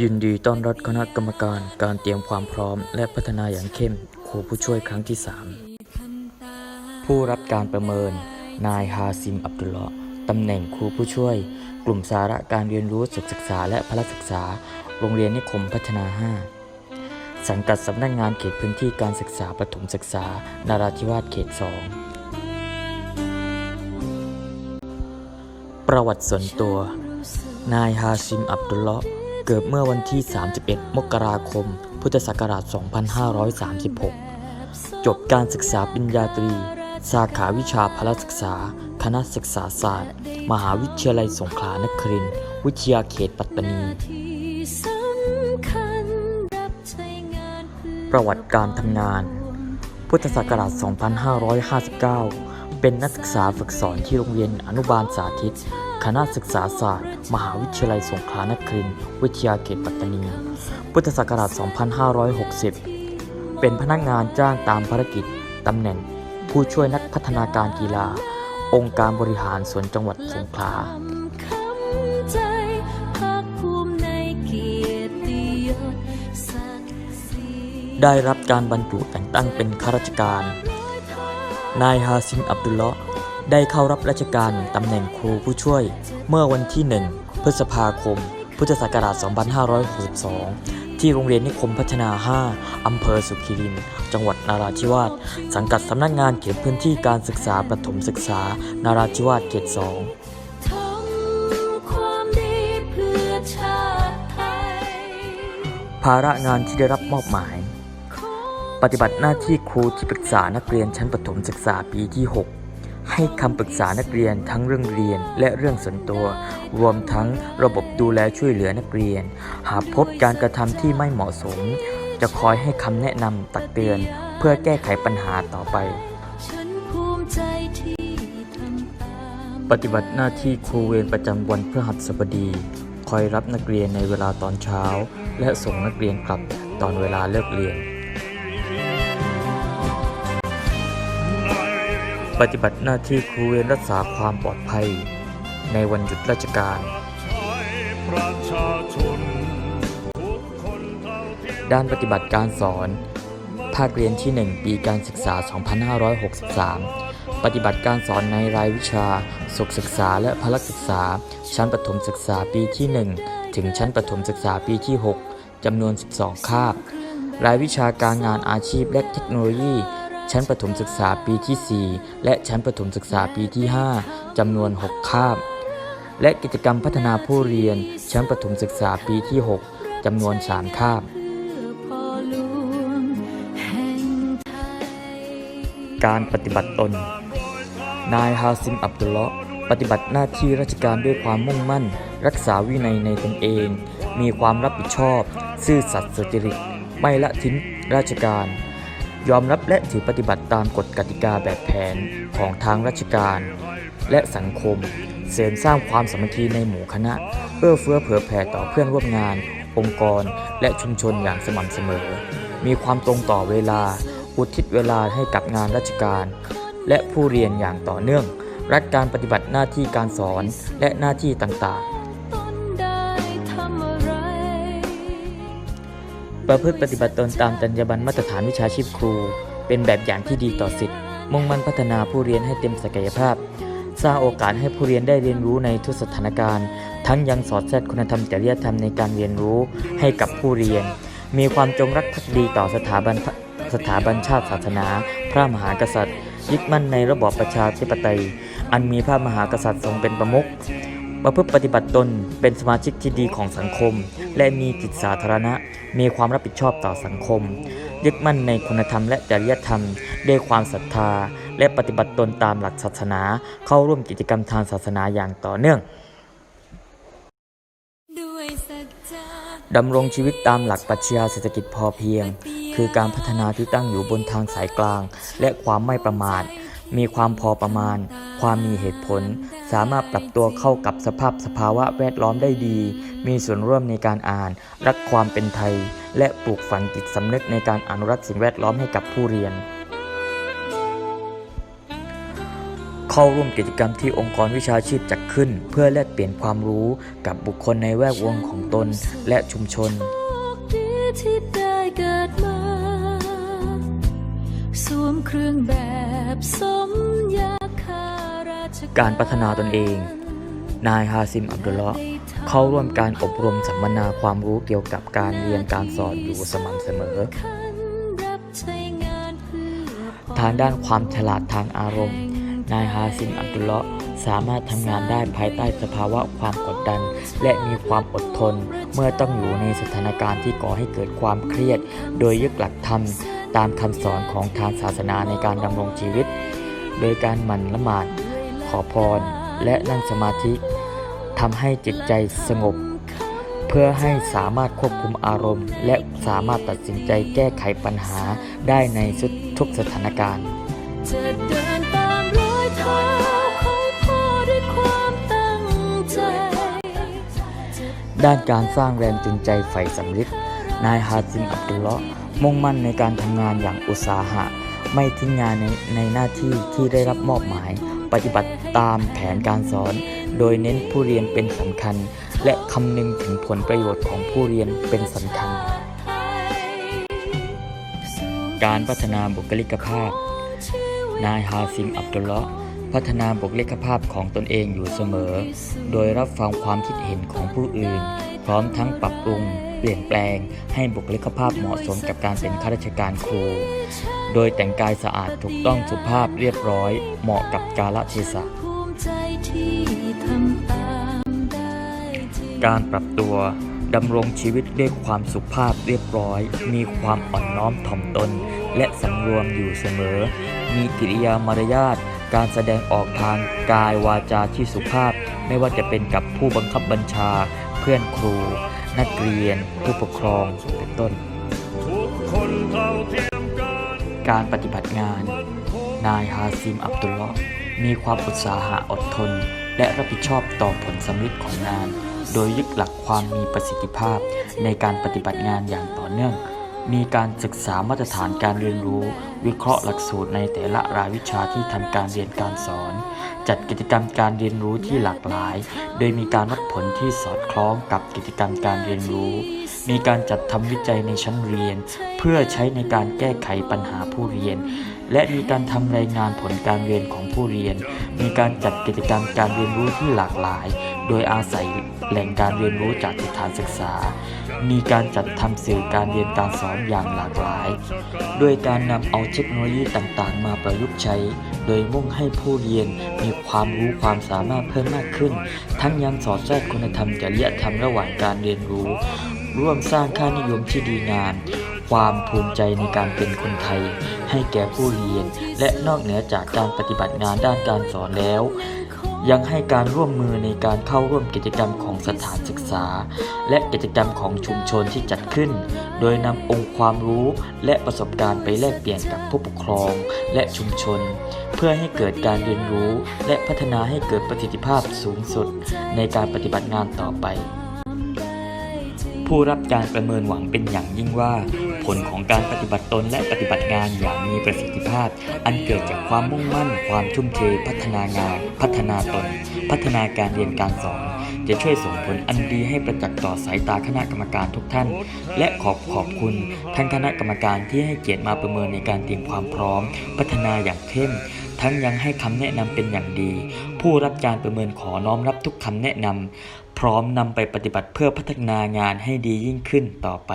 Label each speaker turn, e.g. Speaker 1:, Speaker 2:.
Speaker 1: ยินดีต้อนรับคณะกรรมการการเตรียมความพร้อม และพัฒนาอย่างเข้มครูผู้ช่วยครั้งที่ 3 ผู้รับการประเมิน นายฮาซิมอับดุลเลาะตำแหน่งครูผู้ช่วย กลุ่มสาระการเรียนรู้ศึกษาและพละศึกษา โรงเรียนนิคมพัฒนา 5 สังกัดสำนักงานเขตพื้นที่การศึกษาประถมศึกษา นาราธิวาสเขต 2 ประวัติส่วนตัว นายฮาซิมอับดุลเลาะ เกิดเมื่อวันที่ 31 มกราคม พุทธศักราช 2536 จบการศึกษาปริญญาตรี สาขาวิชาพละศึกษา คณะศึกษาศาสตร์ มหาวิทยาลัยสงขลานครินทร์วิทยาเขตปัตตานี ประวัติการทำงาน พุทธศักราช 2559 เป็นนักศึกษาฝึกสอนที่โรงเรียนอนุบาลสาธิต คณะศึกษาศาสตร์ มหาวิทยาลัยสงขลานครินทร์วิทยาเขตปัตตานี พุทธศักราช 2560 เป็นพนักงานจ้างตามภารกิจ ตำแหน่ง ผู้ช่วยนักพัฒนาการกีฬา องค์การบริหารส่วนจังหวัดสงขลาได้รับการบรรจุแต่งตั้งเป็นข้าราชการ นายฮาซิมอับดุลเลาะ ได้เข้ารับราชการตำแหน่งครูผู้ช่วย เมื่อวันที่ 1 พฤษภาคม พุทธศักราช 2562 ที่โรงเรียนนิคมพัฒนา 5 อำเภอสุขิริน จังหวัดนาราธิวาส สังกัดสำนักงานเขตพื้นที่การศึกษาประถมศึกษา นาราธิวาสเขต 2ภาระงานที่ได้รับมอบหมาย ปฏิบัติหน้าที่ครูที่ปรึกษานักเรียนชั้นประถมศึกษาปีที่ 6 ให้คำปรึกษานักเรียนทั้งเรื่องเรียนและเรื่องส่วนตัว รวมทั้งระบบดูแลช่วยเหลือนักเรียน หากพบการกระทำที่ไม่เหมาะสม จะคอยให้คำแนะนำตักเตือน เพื่อแก้ไขปัญหาต่อไป ปฏิบัติหน้าที่ครูเวรประจำวันพฤหัสบดีคอยรับนักเรียนในเวลาตอนเช้า และส่งนักเรียนกลับตอนเวลาเลิกเรียน ปฏิบัติหน้าที่ครูเวรรักษาความปลอดภัย ในวันหยุดราชการ ด้านปฏิบัติการสอน ภาคเรียนที่ 1 ปีการศึกษา 2563 ปฏิบัติการสอนในรายวิชา สุขศึกษาและพลศึกษา ชั้นประถมศึกษาปีที่ 1 ถึงชั้นประถมศึกษาปีที่ 6จำนวน 12 คาบ รายวิชาการงานอาชีพและเทคโนโลยี ชั้นประถมศึกษาปีที่ 4 และชั้นประถมศึกษาปีที่ 5จำนวน 6 คาบ และกิจกรรมพัฒนาผู้เรียน ชั้นประถมศึกษาปีที่ 6จำนวน 3 คาบ การปฏิบัติตน นายฮาซิมอับดุลเลาะห์ปฏิบัติหน้าที่ราชการด้วยความมุ่งมั่น รักษาวินัยในตนเอง มีความรับผิดชอบ ซื่อสัตย์สุจริต ไม่ละทิ้งราชการ ยอมรับและถือปฏิบัติตามกฎกติกาแบบแผนของทางราชการ และสังคม เสริมสร้างความสามัคคีในหมู่คณะ เอื้อเฟื้อเผื่อแผ่ต่อเพื่อนร่วมงาน องค์กร และชุมชนอย่างสม่ำเสมอ มีความตรงต่อเวลา อุทิศเวลาให้กับงานราชการ และผู้เรียนอย่างต่อเนื่อง รักการปฏิบัติหน้าที่การสอนและหน้าที่ต่างๆ ประพฤติปฏิบัติตนตามจรรยาบรรณมาตรฐานวิชาชีพครู เป็นแบบอย่างที่ดีต่อสิทธิ์ มุ่งมั่นพัฒนาผู้เรียนให้เต็มศักยภาพ สร้างโอกาสให้ผู้เรียนได้เรียนรู้ในทุกสถานการณ์ ทั้งยังสอดแทรกคุณธรรมจริยธรรมในการเรียนรู้ให้กับผู้เรียน มีความจงรักภักดีต่อสถาบันสถาบันชาติศาสนา พระมหากษัตริย์ ยึดมั่นในระบอบประชาธิปไตย อันมีพระมหากษัตริย์ทรงเป็นประมุข ประพฤติปฏิบัติตนเป็นสมาชิกที่ดีของสังคม และมีจิตสาธารณะ มีความรับผิดชอบต่อสังคม ยึดมั่นในคุณธรรมและจริยธรรม ด้วยความศรัทธา และปฏิบัติตนตามหลักศาสนา เข้าร่วมกิจกรรมทางศาสนาอย่างต่อเนื่องดำรงชีวิตตามหลักปรัชญาเศรษฐกิจพอเพียง คือการพัฒนาที่ตั้งอยู่บนทางสายกลาง และความไม่ประมาท มีความพอประมาณ ความมีเหตุผล สามารถปรับตัวเข้ากับสภาพสภาวะแวดล้อมได้ดี มีส่วนร่วมในการอ่าน รักความเป็นไทย และปลูกฝังจิตสำนึกในการอนุรักษ์สิ่งแวดล้อมให้กับผู้เรียน เข้าร่วมกิจกรรมที่องค์กรวิชาชีพจัดขึ้น เพื่อแลกเปลี่ยนความรู้กับบุคคลในแวดวงของตนและชุมชน
Speaker 2: โชคดีที่ได้เกิดมาสวมเครื่องแบบ สมยาคาราช
Speaker 1: การพัฒนาตนเอง นายฮาซิมอับดุลเลาะห์เข้าร่วมการอบรมสัมมนาความรู้เกี่ยวกับการเรียนการสอนอยู่สม่ำเสมอ
Speaker 2: คันรับใช้งานเพื่อ
Speaker 1: ทางด้านความฉลาดทางอารมณ์ นายฮาซิมอับดุลเลาะห์สามารถทำงานได้ภายใต้สภาวะความกดดัน และมีความอดทน เมื่อต้องอยู่ในสถานการณ์ที่ก่อให้เกิดความเครียด โดยยึดหลักธรรม ตามคำสอนของทางศาสนาในการดำรงชีวิต โดยการหมั่นละหมาด ขอพร และนั่งสมาธิทำให้จิตใจสงบ เพื่อให้สามารถควบคุมอารมณ์ และสามารถตัดสินใจแก้ไขปัญหาได้ในทุกสถานการณ์
Speaker 2: จะเดินตามรอยเท้าของพ่อด้วยความตั้งใจ
Speaker 1: ด้านการสร้างแรงจูงใจใฝ่สำลิด นายฮาซิมอับดุลเลาะห์มุ่งมั่นในการทำงานอย่างอุตสาหะ ไม่ทิ้งงานในในหน้าที่ที่ได้รับมอบหมาย ปฏิบัติตามแผนการสอน โดยเน้นผู้เรียนเป็นสำคัญ และคำนึงถึงผลประโยชน์ของผู้เรียนเป็นสำคัญ การพัฒนาบุคลิกภาพ นายฮาซิมอับดุลเลาะห์พัฒนาบุคลิกภาพของตนเองอยู่เสมอ โดยรับฟังความคิดเห็นของผู้อื่น พร้อมทั้งปรับปรุง เปลี่ยนแปลงให้บุคลิกภาพเหมาะสมกับการเป็นข้าราชการครู โดยแต่งกายสะอาดถูกต้องสุภาพเรียบร้อย เหมาะกับกาลเทศะ
Speaker 2: ภูมิใจที่ทำตามได้จริง
Speaker 1: การปรับตัวดำรงชีวิตด้วยความสุภาพเรียบร้อย มีความอ่อนน้อมถ่อมตน และสำรวมอยู่เสมอ มีกิริยามารยาทการแสดงออกทางกายวาจาที่สุภาพ ไม่ว่าจะเป็นกับผู้บังคับบัญชา เพื่อนครู นักเรียน ผู้ปกครองเป็นต้น
Speaker 3: กคนเท่าเทียมกัน
Speaker 1: การปฏิบัติงาน นายฮาซิมอับดุลละห์มีความอุตสาหะอดทน และรับผิดชอบต่อผลสำเร็จของงาน โดยยึดหลักความมีประสิทธิภาพในการปฏิบัติงานอย่างต่อเนื่อง มีการศึกษามาตรฐานการเรียนรู้ วิเคราะห์หลักสูตรในแต่ละรายวิชาที่ทำการเรียนการสอน จัดกิจกรรมการเรียนรู้ที่หลากหลาย โดยมีการวัดผลที่สอดคล้องกับกิจกรรมการเรียนรู้ มีการจัดทำวิจัยในชั้นเรียน เพื่อใช้ในการแก้ไขปัญหาผู้เรียน และมีการทำรายงานผลการเรียนของผู้เรียน มีการจัดกิจกรรมการเรียนรู้ที่หลากหลาย โดยอาศัยแหล่งการเรียนรู้จากสถานศึกษา มีการจัดทำสื่อการเรียนการสอนอย่างหลากหลาย โดยการนำเอาเทคโนโลยีต่างๆ มาประยุกต์ใช้ โดยมุ่งให้ผู้เรียนมีความรู้ความสามารถเพิ่มมากขึ้น ทั้งยังสอดแทรกคุณธรรมจริยธรรมระหว่างการเรียนรู้ ร่วมสร้างค่านิยมที่ดีงาม ความภูมิใจในการเป็นคนไทย ให้แก่ผู้เรียน และนอกเหนือจากการปฏิบัติงานด้านการสอนแล้วยังให้การร่วมมือในการเข้าร่วมกิจกรรมของสถานศึกษา และกิจกรรมของชุมชนที่จัดขึ้น โดยนำองค์ความรู้และประสบการณ์ไปแลกเปลี่ยนกับผู้ปกครองและชุมชน พื่อให้เกิดการเรียนรู้ และพัฒนาให้เกิดประสิทธิภาพสูงสุดในการปฏิบัติงานต่อไป ผู้รับการประเมินหวังเป็นอย่างยิ่งว่า ผลของการปฏิบัติตนและปฏิบัติงานอย่างมีประสิทธิภาพ อันเกิดจากความมุ่งมั่น ความทุ่มเทพัฒนางาน พัฒนาตน พัฒนาการเรียนการสอน จะช่วยส่งผลอันดีให้ประจักษ์ต่อสายตาคณะกรรมการทุกท่าน และขอบขอบคุณท่านคณะกรรมการที่ให้เกียรติมาประเมินในการเตรียมความพร้อม พัฒนาอย่างเข้ม ทั้งยังให้คำแนะนำเป็นอย่างดี ผู้รับการประเมินขอน้อมรับทุกคำแนะนำพร้อมนำไปปฏิบัติเพื่อพัฒนางานให้ดียิ่งขึ้นต่อไป